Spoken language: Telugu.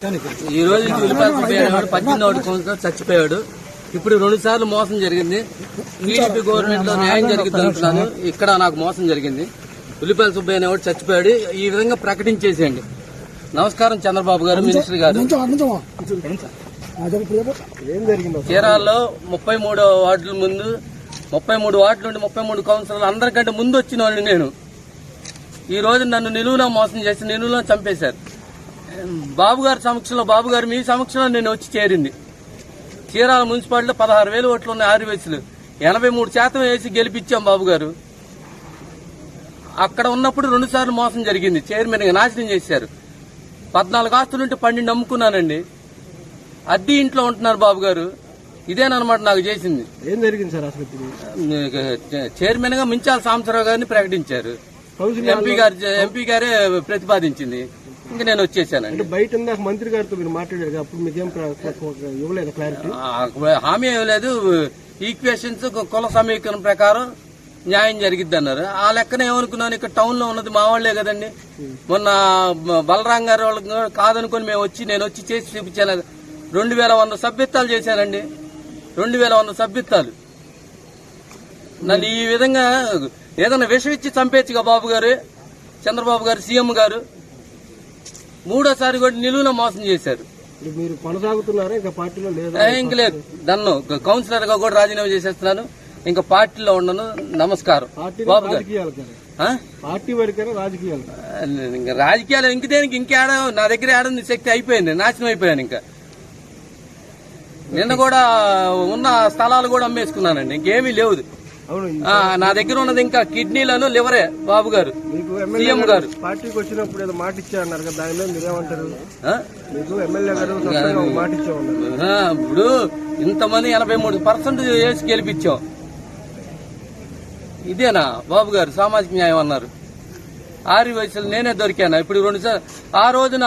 ఈ రోజు ఉల్లిపాయలు పద్దెనిమిది సంవత్సరాలు చచ్చిపోయాడు. ఇప్పుడు రెండు సార్లు మోసం జరిగింది. టీడీపీ గవర్నమెంట్లో న్యాయం జరిగింది అనుకున్నాను ఇక్కడ నాకు మోసం జరిగింది. ఉల్లిపాయల సుబ్బయ్య అనేవాడు చచ్చిపోయాడు. ఈ విధంగా ప్రకటించేసేయండి. నమస్కారం చంద్రబాబు గారు మినిస్టర్ గారు. చీరాల్లో ముప్పై మూడో వార్డుల ముందు ముప్పై మూడు వార్డుల నుండి ముప్పై మూడు కౌన్సిలర్లు అందరికంటే ముందు వచ్చిన నేను. ఈ రోజు నన్ను నిలువున మోసం చేసి నిలువున చంపేశారు. బాబు గారి సమక్షంలో బాబు గారు మీ సమక్షంలో నేను వచ్చి చేరింది. చీరాల మున్సిపాలిటీలో పదహారు వేలు ఓట్లు ఉన్నాయి ఆరు వయసులు ఎనభై మూడు శాతం వేసి గెలిపించాం బాబు గారు. అక్కడ ఉన్నప్పుడు రెండు సార్లు మోసం జరిగింది. చైర్మన్ నాశనం చేశారు. పద్నాలుగు ఆస్తులుంటే పన్నెండు అమ్ముకున్నానండి. అద్దె ఇంట్లో ఉంటున్నారు బాబు గారు. ఇదేనమాట నాకు చేసింది. ఏం జరిగింది సార్ అసలు చైర్మన్గా మించాల సాంబశివరావు గారిని ప్రకటించారు. ఎంపీ గారు ఎంపీ గారే ప్రతిపాదించింది. ఇంకా నేను వచ్చేసానండి. అంటే బయట ఇందాక మంత్రి గారితో మీరు మాట్లాడారు అప్పుడు మీకేం ఇవ్వలేదు క్లారిటీ హామీ ఏం లేదు. ఈక్వేషన్స్ కుల సమీకరణ ప్రకారం న్యాయం జరిగిద్ది అన్నారు ఆ లెక్కన ఏమనుకున్నాను ఇక్కడ టౌన్లో ఉన్నది మా వాళ్ళే కదండి. మొన్న బలరాం గారు వాళ్ళకి కూడా కాదనుకొని మేము వచ్చి నేను వచ్చి చేసి చూపించాను. రెండు వేల వంద సభ్యత్వాలు చేశానండి. రెండు వేల వంద సభ్యత్వాలు. నన్ను ఈ విధంగా ఏదైనా విషం ఇచ్చి చంపేచ్చుగా బాబు గారు చంద్రబాబు గారు సీఎం గారు. మూడోసారి కూడా నిలువున మోసం చేశారు. ఇప్పుడు మీరు కొనసాగుతున్నారా? ఇంకా పార్టీలో లేదా? ఏ, ఇంక లేదు. దన్ను కౌన్సిలర్గా కూడా రాజీనామా చేసేస్తున్నాను. ఇంకా పార్టీలో ఉండను. నమస్కారం. బాబు గారు? పార్టీ వరకైనా రాజకీయాలు ఇంకా రాజకీయాలు ఇంక దేనికి? ఇంకేడ నా దగ్గర ఏడుంది శక్తి అయిపోయింది. నాశనం అయిపోయాను ఇంకా. నిన్న కూడా ఉన్న స్థలాలు కూడా అమ్మేసుకున్నానండి. ఇంకేమీ లేవు. నా దగ్గర ఉన్నది ఇంకా కిడ్నీలను లివరే బాబు గారు. సీఎం గారు. పార్టీకి వచ్చినప్పుడు ఏదో మాట ఇచ్చారన్నారు కదా దాని మీద మీరేమంటారు? మీకు ఎమ్మెల్యే గారు మాట ఇప్పుడు ఇంతమంది ఎనభై మూడు పర్సెంట్ వేసి గెలిపించాం. ఇదేనా బాబు గారు సామాజిక న్యాయం అన్నారు. ఆరి వయసులో నేనే దొరికాను? ఇప్పుడు రెండు ఆ రోజున